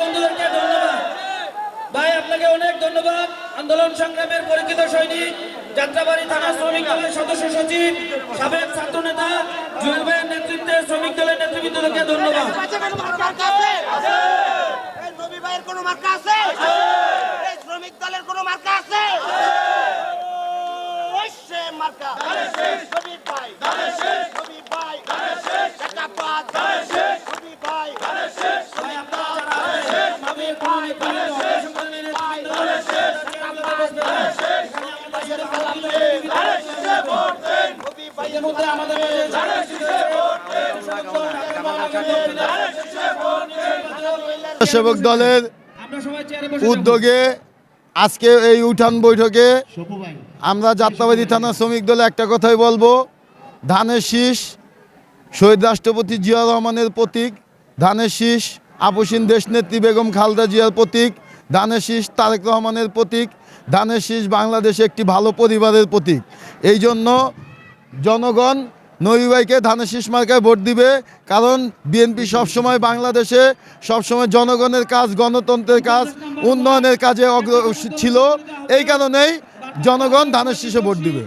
বন্ধুদেরকে ধন্যবাদ। ভাই আপনাকে অনেক ধন্যবাদ। আন্দোলন সংগ্রামের পরিচিত সৈনিক যাত্রাবাড়ি থানা শ্রমিক দলের সদস্য সচিব সাবেক ছাত্র নেতা জুয়েল ভাইয়ের নেতৃত্বে শ্রমিক দলের নেতৃবৃন্দকে ধন্যবাদ। এই কোনো মার্কা আছে? শ্রমিক দলের কোনো মার্কা আছে মার্কা সেবক দলের উদ্যোগে আজকে এই উঠান বৈঠকে আমরা যাত্রাবাড়ি থানা শ্রমিক দলে একটা কথাই বলব। ধানের শীষ, শহীদ রাষ্ট্রপতি জিয়া রহমানের প্রতীক, ধানের শীষ আপসীন দেশনেত্রী বেগম খালদা জিয়ার প্রতীক ধানের শীষ তারেক রহমানের প্রতীক ধানের শীষ বাংলাদেশে একটি ভালো পরিবারের প্রতীক। এই জন্য জনগণ নবীভাইকে ধানের শীষ মার্কায় ভোট দিবে, কারণ বিএনপি সবসময় বাংলাদেশে, সবসময় জনগণের কাজ, গণতন্ত্রের কাজ, উন্নয়নের কাজে অগ্র ছিল। এই কারণেই জনগণ ধানের শীষে ভোট দিবে।